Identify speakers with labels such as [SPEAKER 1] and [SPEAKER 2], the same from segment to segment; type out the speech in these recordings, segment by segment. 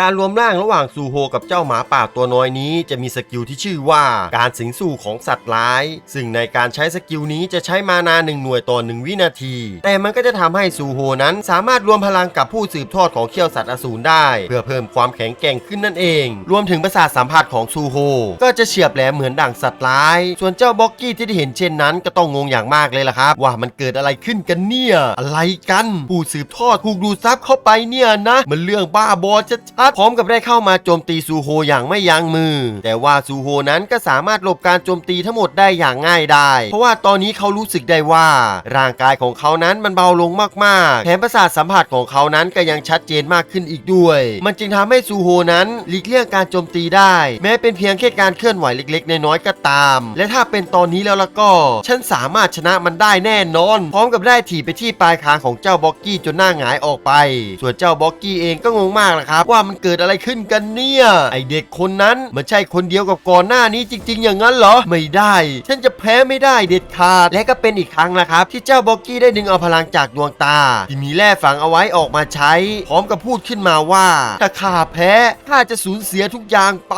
[SPEAKER 1] การรวมร่างระหว่างซูโฮกับเจ้าหมาป่าตัวน้อยนี้จะมีสกิลที่ชื่อว่าการสิงสู่ของสัตว์ร้าย ซึ่งในการใช้สกิลนี้จะใช้มานาหนึ่งหน่วยต่อหนึ่งวินาที แต่มันก็จะทำให้ซูโฮนั้นสามารถรวมพลังกับผู้สืบทอดของเขี้ยวสัตว์อสูรได้ เพื่อเพิ่มความแข็งแกร่งขึ้นนั่นเอง รวมถึงประสาทสัมผัสของซูโฮก็จะเฉียบแหลมเหมือนดั่งสัตว์ร้าย ส่วนเจ้าบ็อกกี้ที่ได้เห็นเช่นนั้น ก็ต้องงงอย่างมากเลยล่ะครับ ว่ามันเกิดอะไรขึ้นกันเนี่ย อะไรกัน ผู้สืบทอดถูกดูดซับเข้าไปเนี่ยนะ มันเรื่องบ้าบอชัดพร้อมกับได้เข้ามาโจมตีซูโฮอย่างไม่ยั้งมือ แต่ว่าซูโฮนั้นก็สามารถหลบการโจมตีทั้งหมดได้อย่างง่ายได้ เพราะว่าตอนนี้เขารู้สึกได้ว่า ร่างกายของเขานั้นมันเบาลงมากๆ แถมประสาทสัมผัสของเขานั้นก็ยังชัดเจนมากขึ้นอีกด้วย มันจึงทำให้ซูโฮนั้นหลีกเลี่ยงการโจมตีได้ แม้เป็นเพียงแค่การเคลื่อนไหวเล็กๆ น้อยๆก็ตาม และถ้าเป็นตอนนี้แล้วล่ะก็ ฉันสามารถชนะมันได้แน่นอน พร้อมกับได้ถีบไปที่ปลายคางของเจ้าบ็อกกี้จนหน้าหงายออกไป ส่วนเจ้าบ็อกกี้เองก็งงมากนะครับว่ามันเกิดอะไรขึ้นกันเนี่ย ไอเด็กคนนั้นมันใช่คนเดียวกับก่อนหน้านี้จริง ๆ อย่างนั้นเหรอ ไม่ได้ ฉันจะแพ้ไม่ได้เด็ดขาด และก็เป็นอีกครั้งละครับ ที่เจ้าบ็อกกี้ได้ดึงเอาพลังจากดวงตา ที่มีแร่ฝังเอาไว้ออกมาใช้ พร้อมกับพูดขึ้นมาว่า ถ้าข้าแพ้ข้าจะสูญเสียทุกอย่างไป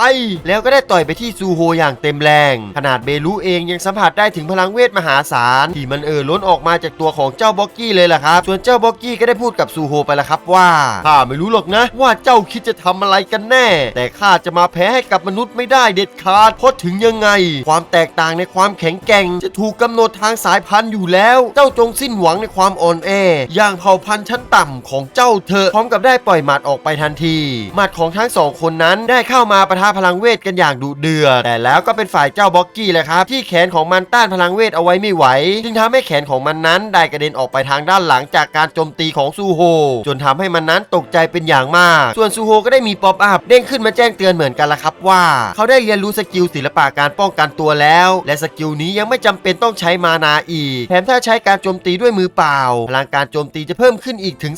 [SPEAKER 1] แล้วก็ได้ต่อยไปที่ซูโฮอย่างเต็มแรง ขนาดเบลูเองยังสัมผัสได้ถึงพลังเวทมหาศาลที่มันเอ่อล้นออกมาจากตัวของเจ้าบ็อกกี้เลยล่ะครับส่วนเจ้าบ็อกกี้ก็ได้พูดกับซูโฮไปแล้วครับว่าข้าไม่รู้หรอกนะ ว่าเจ้าคิดจะทำอะไรกันแน่ แต่ข้าจะมาแพ้ให้กับมนุษย์ไม่ได้เด็ดขาดเพราะถึงยังไง ความแตกต่างในความแข็งแกร่ง จะถูกกำหนดทางสายพันธุ์อยู่แล้ว เจ้าจงสิ้นหวังในความอ่อนแอ อย่างเผ่าพันธุ์ชั้นต่ำของเจ้าเถอพร้อมกับได้ปล่อยหมัดออกไปทันทีหมัดของทั้งสองคนนั้นได้เข้ามาประทะพลังเวทกันอย่างดุเดือดแต่แล้วก็เป็นฝ่ายเจ้าบ็อกกี้แหละครับ ที่แขนของมันต้านพลังเวทเอาไว้ไม่ไหว จึงทำให้แขนของมันนั้นได้กระเด็นออกไปทางด้านหลังจากการโจมตีของซูโฮจนทำให้มันนั้นตกใจเป็นอย่างมาก ส่วนซูโฮก็ได้มีป๊อปอัพเด้งขึ้นมาแจ้งเตือนเหมือนกันละครับว่า เขาได้เรียนรู้สกิลศิลปะการป้องกันตัวแล้ว และสกิลนี้ยังไม่จำเป็นต้องใช้มานาอีก แถมถ้าใช้การโจมตีด้วยมือเปล่าพลังการโจมตีจะเพิ่มขึ้นอีกถึง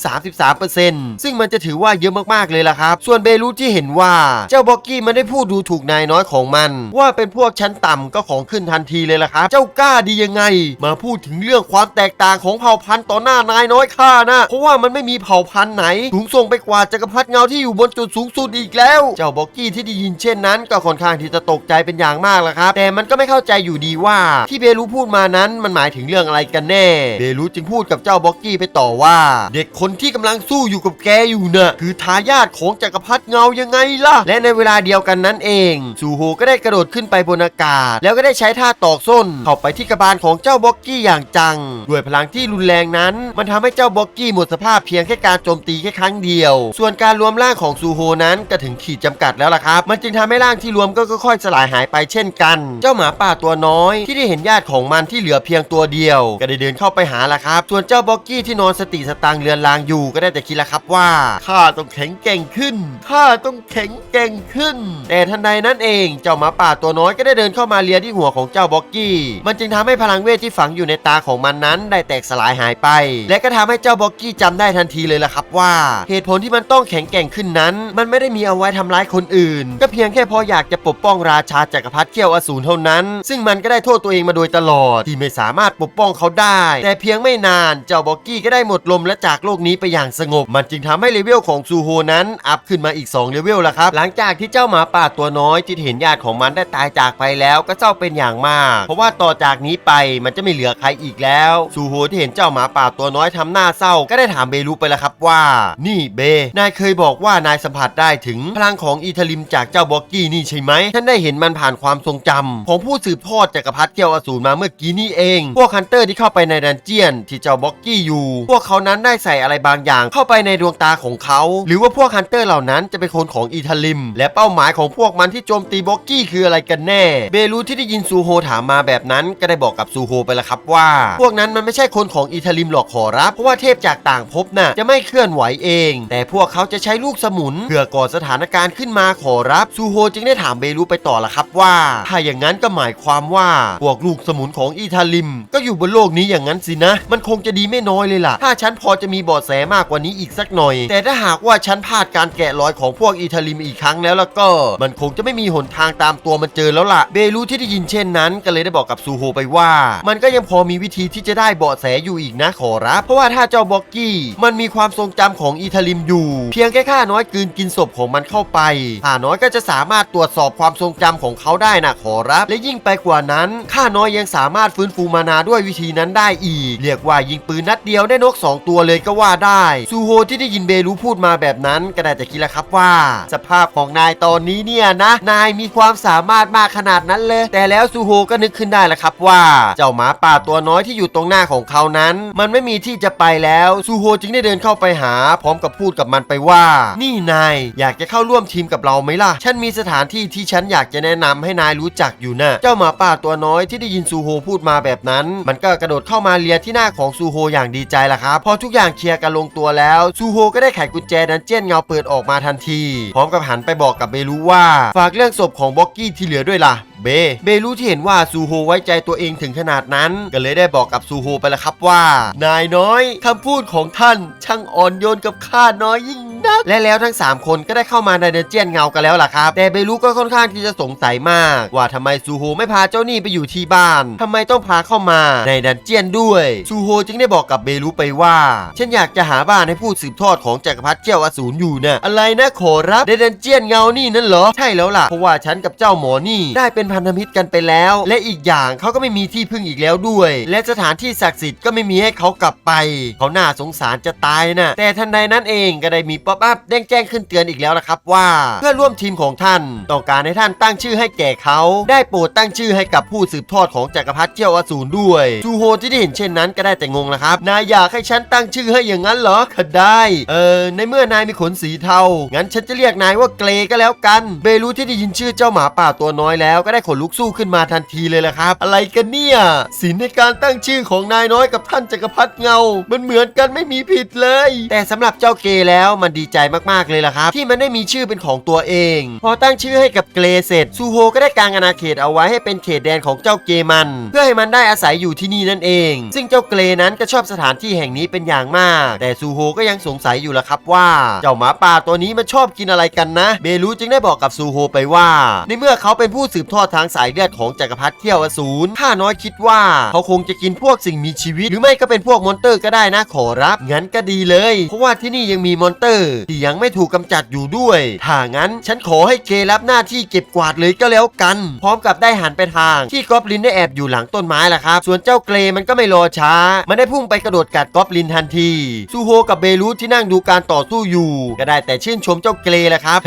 [SPEAKER 1] 33%ซึ่งมันจะถือว่าเยอะมากๆเลยล่ะครับ ส่วนเบลูที่เห็นว่าเจ้าบ็อกกี้มันได้พูดดูถูกนายน้อยของมัน ว่าเป็นพวกชั้นต่ำก็ของขึ้นทันทีเลยล่ะครับ เจ้ากล้าดียังไง มาพูดถึงเรื่องความแตกต่างของเผ่าพันธุ์ต่อหน้านายน้อยข้านะเพราะว่ามันไม่มีเผ่าพันธุ์ไหนสูงส่งไปกว่าจักรพรรดิเงาที่อยู่บนจุดสูงสุดอีกแล้ว เจ้าบ็อกกี้ที่ได้ยินเช่นนั้น ก็ค่อนข้างที่จะตกใจเป็นอย่างมากแหละครับ แต่มันก็ไม่เข้าใจอยู่ดีว่า ที่เบลูพูดมานั้นมันหมายถึงเรื่องอะไรกันแน่ เบลูจึงพูดกับเจ้าบ็อกกี้ไปต่อว่า เด็กคนที่กำลังสู้อยู่กับแกอยู่น่ะคือทายาทของจักรพรรดิเงายังไงล่ะ และในเวลาเดียวกันนั้นเองซูโฮก็ได้กระโดดขึ้นไปบนอากาศ แล้วก็ได้ใช้ท่าตอกส้นเข้าไปที่กระบาลของเจ้าบ็อกกี้อย่างจัง ด้วยพลังที่รุนแรงนั้น มันทำให้เจ้าบ็อกกี้หมดสภาพเพียงแค่การโจมตีแค่ครั้งเดียว ส่วนการรวมร่างของซูโฮนั้นก็ถึงขีดจำกัดแล้วล่ะครับ มันจึงทำให้ร่างที่รวมก็ค่อยๆสลายหายไปเช่นกัน เจ้าหมาป่าตัวน้อย ที่ได้เห็นญาติของมันที่เหลือเพียงตัวเดียว ก็ได้เดินเข้าไปหาล่ะครับ ส่วนเจ้าบ็อกกี้ที่นอนสติสตางเรือนรางอยู่ก็ได้แต่คิดละครับว่าข้าต้องแข็งแกร่งขึ้นข้าต้องแข็งแกร่งขึ้น แต่ทันใดนั้นเอง เจ้าหมาป่าตัวน้อยก็ได้เดินเข้ามาเลียที่หัวของเจ้าบ็อกกี้ มันจึงทำให้พลังเวทที่ฝังอยู่ในตาของมันนั้น ได้แตกสลายหายไป และก็ทำให้เจ้าบ็อกกี้จำได้ทันทีเลยล่ะครับว่า เหตุผลที่มันต้องแข็งแกร่งขึ้นนั้นมันไม่ได้มีเอาไว้ทำร้ายคนอื่น ก็เพียงแค่พออยากจะปกป้องราชาจักรพรรดิเขี้ยวอสูรเท่านั้น ซึ่งมันก็ได้โทษตัวเองมาโดยตลอด ที่ไม่สามารถปกป้องเขาได้ แต่เพียงไม่นานเจ้าบ็อกกี้ก็ได้หมดลมและจากโลกนี้ไปอย่างสงบ มันจึงทำให้เลเวลของซูโฮนั้นอัพขึ้นมาอีก2เลเวลล้วครับ หลังจากที่เจ้าหมาป่าตัวน้อยที่เห็นญาติของมันได้ตายจากไปแล้วก็เศร้าเป็นอย่างมาก เพราะว่าต่อจากนี้ไปมันจะไม่เหลือใครอีกแล้วซูโฮที่เห็นเจ้าหมาป่าตัวน้อยทำหน้าเศร้าก็ได้ถามเบลูไปแล้วครับว่า นี่เบนายเคยบอกว่านายสัมผัสได้ถึงพลังของอีทลิมจากเจ้าบ็อกกี้นี่ใช่ไหมฉันได้เห็นมันผ่านความทรงจำของผู้สืบทอดจักรพรรดิเกียวอสูรมาเมื่อกี้นี่เอง พวกฮันเตอร์ที่เข้าไปในดันเจียนที่เจ้าบ็อกกี้อยู่ พวกเขานั้นได้ใส่อะไรบางอย่างเข้าไปในดวงตาของเขา หรือว่าพวกฮันเตอร์เหล่านั้นจะเป็นคนของอีทลิม และเป้าหมายของพวกมันที่โจมตีบ็อกกี้คืออะไรกันแน่ เบลูที่ได้ยินซูโฮถามมาแบบนั้นก็ได้บอกกับซูโฮไปแล้วครับว่า พวกนั้นมันไม่ใช่คนของอีทลิมหรอกขอรับ เพราะว่าเทพจากต่างภพน่ะจะไม่เคลื่อนไหวเอง แต่พวกเขาจะใช้ลูกสมุนเพื่อก่อสถานการณ์ขึ้นมาขอรับซูโฮจึงได้ถามเบลูไปต่อละครับว่า ถ้าอย่างนั้นก็หมายความว่าพวกลูกสมุนของอีทาลิม ก็อยู่บนโลกนี้อย่างนั้นสินะ มันคงจะดีไม่น้อยเลยล่ะ ถ้าฉันพอจะมีเบาะแสมากกว่านี้อีกสักหน่อย แต่ถ้าหากว่าฉันพลาดการแกะรอยของพวกอีทาลิมอีกครั้งแล้วแล้วก็ มันคงจะไม่มีหนทางตามตัวมันเจอแล้วล่ะ เบลูที่ได้ยินเช่นนั้น ก็เลยได้บอกกับซูโฮไปว่า มันก็ยังพอมีวิธีที่จะได้เบาะแสอยู่อีกนะขอรับ เพราะว่าถ้าเจ้าบ็อกกี้ มันมีความทรงจำของอีทาลิมอยู่ เพียงแค่ข้าน้อยกลืนกินศพของมันเข้าไปข้าน้อยก็จะสามารถตรวจสอบความทรงจำของเขาได้นะขอรับ และยิ่งไปกว่านั้นข้าน้อยยังสามารถฟื้นฟูมานาด้วยวิธีนั้นได้อีก เรียกว่ายิงปืนนัดเดียวได้นกสองตัวเลยก็ว่าได้ซูโฮที่ได้ยินเบลูพูดมาแบบนั้นก็ได้แต่คิดแล้วครับว่า สภาพของนายตอนนี้เนี่ยนะ นายมีความสามารถมากขนาดนั้นเลย แต่แล้วซูโฮก็นึกขึ้นได้แล้วครับว่า เจ้าหมาป่าตัวน้อยที่อยู่ตรงหน้าของเขานั้น มันไม่มีที่จะไปแล้วซูโฮจึงได้เดินเข้าไปหา พร้อมกับพูดกับมันไปว่า นี่นาย อยากจะเข้าร่วมทีมกับเราไหมล่ะ ฉันมีสถานที่ที่ฉันอยากจะแนะนำให้นายรู้จักอยู่นะเจ้าหมาป่าตัวน้อยที่ได้ยินซูโฮพูดมาแบบนั้น มันก็กระโดดเข้ามาเลียที่หน้าของซูโฮอย่างดีใจล่ะครับ พอทุกอย่างเคลียร์กันลงตัวแล้ว ซูโฮก็ได้ไขกุญแจดันเจียนเงาเปิดออกมาทันที พร้อมกับหันไปบอกกับเบลูว่า ฝากเรื่องศพของบ็อกกี้ที่เหลือด้วยล่ะเบ เบรู้ที่เห็นว่าซูโฮไว้ใจตัวเองถึงขนาดนั้น ก็เลยได้บอกกับซูโฮไปแล้วครับว่า นายน้อยคำพูดของท่านช่างอ่อนโยนกับข้าน้อยยิ่ง นักและแล้วทั้ง 3 คนก็ได้เข้ามาในเดนเจียนเงากันแล้วล่ะครับ แต่เบรู้ก็ค่อนข้างที่จะสงสัยมาก ว่าทำไมซูโฮไม่พาเจ้านี้ไปอยู่ที่บ้านทำไมต้องพาเข้ามาในดันเจียนด้วยซูโฮจึงได้บอกกับเบรู้ไปว่า ฉันอยากจะหาบ้านให้ผู้สืบทอดของจักรพรรดิเจ้าอสูรอยู่นะอะไรนะขอรับในดันเจียนเงานี่นั่นเหรอใช่แล้วล่ะเพราะว่าฉันกับเจ้าหมอนี่ได้เป็นพันธมิตรกันไปแล้ว และอีกอย่างเขาก็ไม่มีที่พึ่งอีกแล้วด้วย และสถานที่ศักดิ์สิทธิ์ก็ไม่มีให้เขากลับไป เขาน่าสงสารจะตายนะแต่ทันใดนั้นเองก็ได้มีปอปอัพแจ้งแจ้งขึ้นเตือนอีกแล้วนะครับว่าเพื่อนร่วมทีมของท่าน ต้องการให้ท่านตั้งชื่อให้แก่เขา ได้โปรดตั้งชื่อให้กับผู้สืบทอดของจักรพรรดิเจ้าอสูรด้วยจูโฮที่ได้เห็นเช่นนั้นก็ได้แต่งงละครับนายอยากให้ฉันตั้งชื่อให้อย่างนั้นเหรอก็ได้เออในเมื่อนายมีขนสีเทางั้นฉันจะเรียกนายว่าเกรก็แล้วกันเบลูที่ได้ยินชื่อเจ้าหมาป่าตัวน้อยแล้วก็ได้ขนลุกสู้ขึ้นมาทันทีเลยละครับ อะไรกันเนี่ยสินในการตั้งชื่อของนายน้อยกับท่านจักรพรรดิเงา มันเหมือนกันไม่มีผิดเลย แต่สำหรับเจ้าเกแล้วมันดีใจมากๆเลยล่ะครับ ที่มันได้มีชื่อเป็นของตัวเอง พอตั้งชื่อให้กับเกรเสร็จซูโฮก็ได้กางอาณาเขตเอาไว้ให้เป็นเขตแดนของเจ้าเกมัน เพื่อให้มันได้อาศัยอยู่ที่นี่นั่นเอง ซึ่งเจ้าเกรนั้นก็ชอบสถานที่แห่งนี้เป็นอย่างมาก แต่ซูโฮก็ยังสงสัยอยู่ล่ะครับว่า เจ้าหมาป่าตัวนี้มันชอบกินอะไรกันนะ เบลูจึงได้บอกกับซูโฮไปว่า ในเมื่อเขาเป็นผู้สืบทอดทางสายเลือดของจักรพรรดิเที่ยวอสูรข้าน้อยคิดว่าเขาคงจะกินพวกสิ่งมีชีวิต หรือไม่ก็เป็นพวกมอนเตอร์ก็ได้นะขอรับงั้นก็ดีเลย เพราะว่าที่นี่ยังมีมอนเตอร์ที่ยังไม่ถูกกำจัดอยู่ด้วย ถ้างั้นฉันขอให้เกรับหน้าที่เก็บกวาดเลยก็แล้วกัน พร้อมกับได้หันไปทาง ที่กอบลินได้แอบอยู่หลังต้นไม้แหละครับ ส่วนเจ้าเกรมันก็ไม่รอช้า มันได้พุ่งไปกระโดดกัดกอบลินทันทีซูโฮกับเบลูที่นั่งดูการต่อสู้อยู่ ก็ได้แต่ชื่นชมเจ้าเกรแหละครับ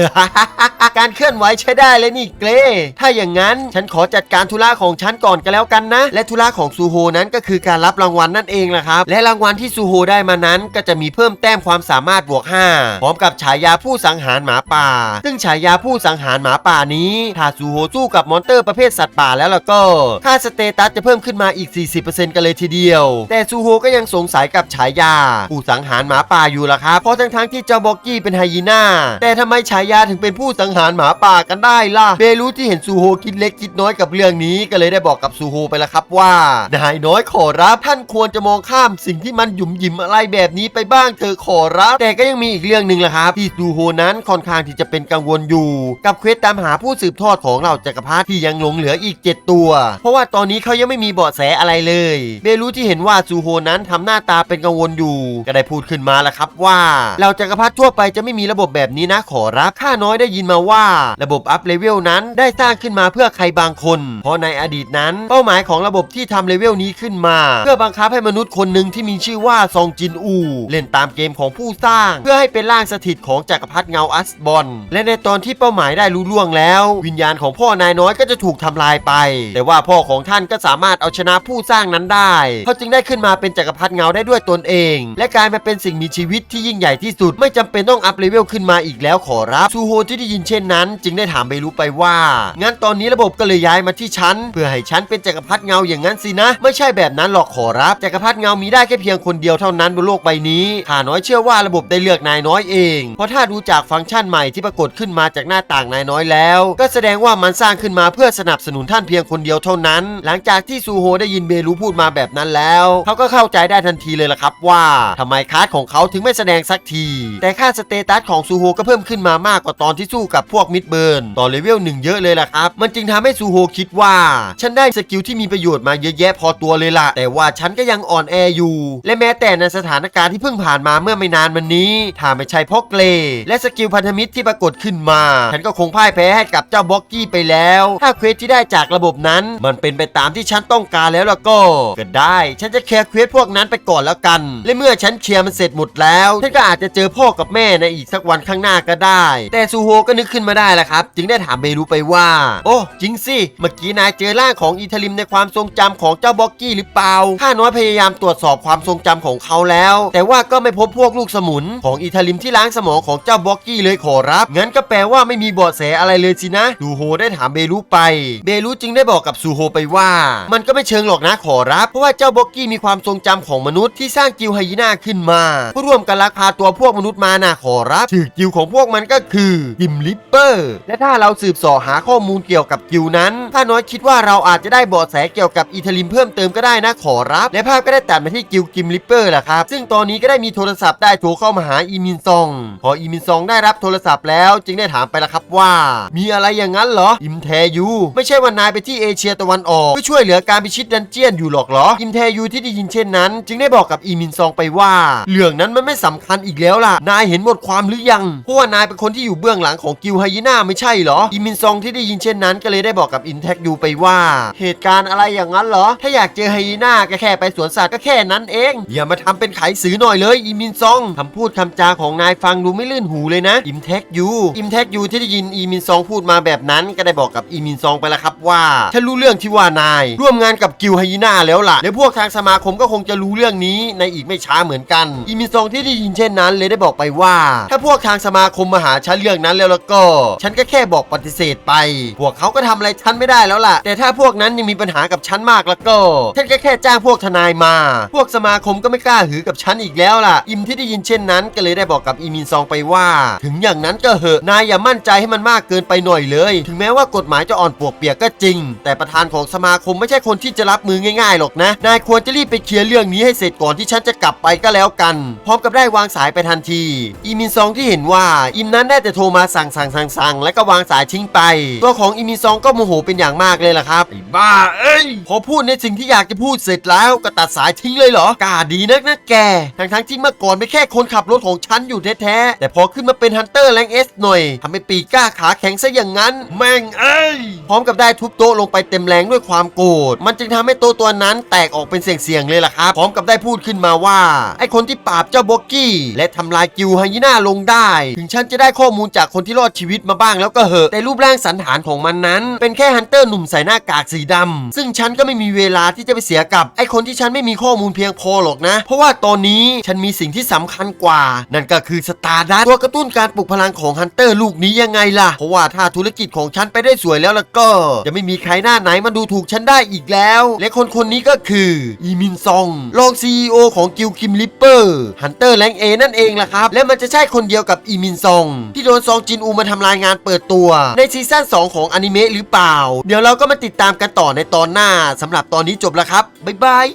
[SPEAKER 1] การเคลื่อนไหวใช้ได้เลยนี่เกรถ้าอย่างนั้นฉันขอจัดการธุระของฉันก่อนก็แล้วกันนะ และธุระของซูโฮนั้นก็คือการรับรางวัลนั่นเองแหละครับ และรางวัลที่ซูโฮได้มานั้นก็จะมีเพิ่มแต้มความสามารถบวก 5พร้อมกับฉายาผู้สังหารหมาป่า ซึ่งฉายาผู้สังหารหมาป่านี้ถ้าซูโฮสู้กับมอนเตอร์ประเภทสัตว์ป่าแล้วล่ะก็ค่าสเตตัสจะเพิ่มขึ้นมาอีก 40%กันเลยทีเดียว แต่ซูโฮก็ยังสงสัยกับฉายา ผู้สังหารหมาป่าอยู่ล่ะครับเพราะทั้งๆที่เจ้าบ็อกกี้เป็นไฮยีน่าแต่ทำไมฉายาถึงเป็นผู้สังหารหมาป่ากันได้ล่ะเบลูที่เห็นซูโฮคิดเล็กคิดน้อยกับเรื่องนี้ก็เลยได้บอกกับซูโฮไปแล้วครับว่านายน้อยขอรับท่านควรจะมองข้ามสิ่งที่มันหยุมหยิมอะไรแบบนี้ไปบ้างเธอะขอรับ แต่ก็ยังมีอีกเรื่องื่องหนึ่งแหละครับที่ซูโฮนั้นค่อนข้างที่จะเป็นกังวลอยู่ กับเควสตามหาผู้สืบทอดของเหล่าจักรพรรดิที่ยังหลงเหลืออีก 7 ตัว เพราะว่าตอนนี้เขายังไม่มีเบาะแสอะไรเลยเบลูที่เห็นว่าซูโฮนั้นทำหน้าตาเป็นกังวลอยู่ ก็ได้พูดขึ้นมาล้วครับว่าเหล่าจักรพรรดิทั่วไปจะไม่มีระบบแบบนี้นะขอรับข้าน้อยได้ยินมาว่า ระบบอัพเลเวลนั้นได้สร้างขึ้นมาเพื่อใครบางคน เพราะในอดีตนั้นเป้าหมายของระบบที่ทำเลเวลนี้ขึ้นมา เพื่อบังคับให้มนุษย์คนหนึ่งที่มีชื่อว่าซองจินอู เล่นตามเกมของผู้สร้าง เพื่อให้เป็นร่างสถิตของจักรพรรดิเงาอัสบอนและในตอนที่เป้าหมายได้รู้ล่วงแล้ว วิญญาณของพ่อนายน้อยก็จะถูกทำลายไป แต่ว่าพ่อของท่านก็สามารถเอาชนะผู้สร้างนั้นได้ เขาจึงได้ขึ้นมาเป็นจักรพรรดิเงาได้ด้วยตนเอง และกลายมาเป็นสิ่งมีชีวิตที่ยิ่งใหญ่ที่สุด ไม่จำเป็นต้องอัพเลเวลขึ้นมาอีกแล้วขอรับซูโฮที่ได้ยินเช่นนั้น จึงได้ถามเบลูไปว่างั้นตอนนี้ระบบก็เลยย้ายมาที่ฉันเพื่อให้ฉันเป็นจักรพรรดิเงาอย่างนั้นสินะ ไม่ใช่แบบนั้นหรอกขอรับจักรพรรดิเงามีได้แค่เพียงคนเดียวเท่านั้นบนโลกใบนี้ข้าน้อยเชื่อว่าระบบได้เลือกนายน้อยเอง เพราะถ้าดูจากฟังก์ชันใหม่ที่ปรากฏขึ้นมาจากหน้าต่างนายน้อยแล้ว ก็แสดงว่ามันสร้างขึ้นมาเพื่อสนับสนุนท่านเพียงคนเดียวเท่านั้น หลังจากที่ซูโฮได้ยินเบลูพูดมาแบบนั้นแล้ว เขาก็เข้าใจได้ทันทีเลยล่ะครับว่าทำไมคาร์ดของเขาถึงไม่แสดงสักที แต่ค่าสเตตัสของซูโฮก็เพิ่มขึ้นมามากกว่าตอนที่สู้กับพวกมิดเบิร์นตอนเลเวลหนึ่งเยอะเลยล่ะครับ มันจึงทำให้ซูโฮคิดว่า ฉันได้สกิลที่มีประโยชน์มาเยอะแยะพอตัวเลยล่ะ แต่ว่าฉันก็ยังอ่อนแออยู่ และแม้แต่ในสถานการณ์ที่เพิ่งผ่านมาเมื่อไม่นานมานี้ถ้าไม่ใช่เพราะเกรและสกิลพันธมิตรที่ปรากฏขึ้นมา ฉันก็คงพ่ายแพ้ให้กับเจ้าบ็อกกี้ไปแล้ว ถ้าเควสที่ได้จากระบบนั้น มันเป็นไปตามที่ฉันต้องการแล้วล่ะก็ก็ได้ ฉันจะเคลียร์เควสพวกนั้นไปก่อนแล้วกัน และเมื่อฉันเคลียร์มันเสร็จหมดแล้ว ฉันก็อาจจะเจอพ่อกับแม่ในอีกสักวันข้างหน้าก็ได้ แต่ซูโฮก็นึกขึ้นมาได้แหละครับ จึงได้ถามเบรูไปว่า โอ้จริงสิเมื่อกี้นายเจอร่างของอีทลิมในความทรงจำของเจ้าบ็อกกี้หรือเปล่าข้าน้อยพยายามตรวจสอบความทรงจำของเขาแล้ว แต่ว่าก็ไม่พบพวกลูกสมุนของอีทลิมที่ล้างสมองของเจ้าบ็อกกี้เลยขอรับ งั้นก็แปลว่าไม่มีเบาะแสอะไรเลยสินะซูโฮได้ถามเบรูไป เบรูจึงได้บอกกับซูโฮไปว่า มันก็ไม่เชิงหรอกนะขอรับ เพราะว่าเจ้าบ็อกกี้มีความทรงจำของมนุษย์ที่สร้างกิลไฮยีน่าขึ้นมาเพื่อร่วมกันลักพาตัวพวกมนุษย์มานะขอรับชื่อกิลของพวกมันก็คือกิมลิปเปอร์ และถ้าเราสืบสอหาข้อมูลเกี่ยวกับกิลนั้นข้าน้อยคิดว่าเราอาจจะได้เบาะแสเกี่ยวกับอีทาลิมเพิ่มเติมก็ได้นะขอรับ และภาพก็ได้ตัดมาที่กิลกิมลิปเปอร์แหละครับ ซึ่งตอนนี้ก็ได้มีโทรศัพท์ได้โทรเข้ามาหาอีมินซอง พออีมินซองได้รับโทรศัพท์แล้วจึงได้ถามไปละครับว่า มีอะไรอย่างนั้นเหรอ อิมแทยูไม่ใช่ว่านายไปที่เอเชียตะวันออกเพื่อช่วยเหลือการพิชิตดันเจียนอยู่หรอกเหรอ อิมแทยูที่ได้ยินเช่นนั้น จึงได้บอกกับอีมินซองไปว่า เรื่องนั้นมันไม่สำคัญอีกแล้วล่ะ นายเห็นบทความหรือยังเพราะว่านายเป็นคนที่อยู่เบื้องหลังของกิลไฮยีน่าไม่ใช่เหรออีมินซองที่ได้ยินเช่นนั้นก็เลยได้บอกกับอินแทยูไปว่า เหตุการณ์อะไรอย่างนั้นเหรอ ถ้าอยากเจอไฮยีน่าก็แค่ไปสวนสัตว์ก็แค่นั้นเอง อย่ามาทำเป็นไขสือหน่อยเลยอีมินซองคำพูดคำจาของนายฟังดูไม่ลื่นหูเลยนะอิมแท็กยูอิมแท็กยูที่ได้ยินอีมินซองพูดมาแบบนั้น ก็ได้บอกกับอีมินซองไปแล้วครับว่าฉันรู้เรื่องที่ว่านาย ร่วมงานกับกิลไฮยีน่าแล้วล่ะและพวกทางสมาคมก็คงจะรู้เรื่องนี้ในอีกไม่ช้าเหมือนกันอีมินซองที่ได้ยินเช่นนั้น เลยได้บอกไปว่า ถ้าพวกทางสมาคมมาหาฉันเรื่องนั้นแล้วแล้วก็ ฉันก็แค่บอกปฏิเสธไป พวกเขาก็ทำอะไรฉันไม่ได้แล้วล่ะ แต่ถ้าพวกนั้นยังมีปัญหากับฉันมากแล้วก็ฉันก็แค่จ้างพวกทนายมา พวกสมาคมก็ไม่กล้าหือกับฉันอีกแล้วล่ะ อิมที่ได้ยินเช่นนั้นก็เลยได้บอกกับอีมินซองไปว่า ถึงอย่างนั้นก็เหอะนายอย่ามั่นใจให้มันมากเกินไปหน่อยเลย ถึงแม้ว่ากฎหมายจะอ่อนปวกเปียกก็จริง แต่ประธานของสมาคมไม่ใช่คนที่จะรับมือง่ายๆหรอกนะ นายควรจะรีบไปเคลียร์เรื่องนี้ให้เสร็จก่อนที่ฉันจะกลับไปก็แล้วกัน พร้อมกับได้วางสายไปทันที อีมินซองที่เห็นว่าอิมนั้นได้แต่โทรมาสั่งสั่งสั่งสั่งแล้วก็วางสายทิ้งไป ตัวของอีมินซองก็โมโหเป็นอย่างมากเลยล่ะครับไอ้บ้าเอ้ยพอพูดในสิ่งที่อยากจะพูดเสร็จแล้วก็ตัดสายทิ้งเลยเหรอ กล้าดีนักนะแก ทั้งทั้งๆที่เมื่อก่อนเป็นแค่คนขับรถของฉันอยู่แท้ๆแต่พอขึ้นมาเป็นฮันเตอร์แรงเอสหน่อยทำให้ปีก้าขาแข็งซะอย่างนั้น แม่งเอ้ยพร้อมกับได้ทุบโต๊ะลงไปเต็มแรงด้วยความโกรธมันจึงทำให้โต๊ะตัวนั้นแตกออกเป็นเสียงๆเลยล่ะครับพร้อมกับได้พูดขึ้นมาว่า ไอ้คนที่ปราบเจ้าบ็อกกี้ และทำลายกิวไฮยีน่าลงได้ ถึงฉันจะได้ข้อมูลจากคนที่รอดชีวิตมาบ้างแล้วก็เหอะแต่รูปร่างสันฐานของมันนั้น เป็นแค่ฮันเตอร์หนุ่มใส่หน้ากากสีดำซึ่งฉันก็ไม่มีเวลาที่จะไปเสียกับไอ้คนที่ฉันไม่มีข้อมูลเพียงพอหรอกนะ เพราะว่าตอนนี้ฉันมีสิ่งที่สำคัญกว่านั่นก็ก็คือสตาร์ดัตัวกระตุ้นการปลุกพลังของฮันเตอร์ลูกนี้ยังไงล่ะ เพราะว่าถ้าธุรกิจของฉันไปได้สวยแล้วล้วก็ จะไม่มีใครหน้าไหนมาดูถูกฉันได้อีกแล้ว และคนคนนี้ก็คืออีมินซองรองซีอของกิลคิมลิปเปอร์ฮันเตอร์แรงเอนั่นเองล่ะครับ และมันจะใช่คนเดียวกับอีมินซอง ที่โดนซองจินอูมาทำลายงานเปิดตัว ในซีซั่น2 ของอนิเมะหรือเปล่า เดี๋ยวเราก็มาติดตามกันต่อในตอนหน้าสำหรับตอนนี้จบแล้วครับบ๊ายบาย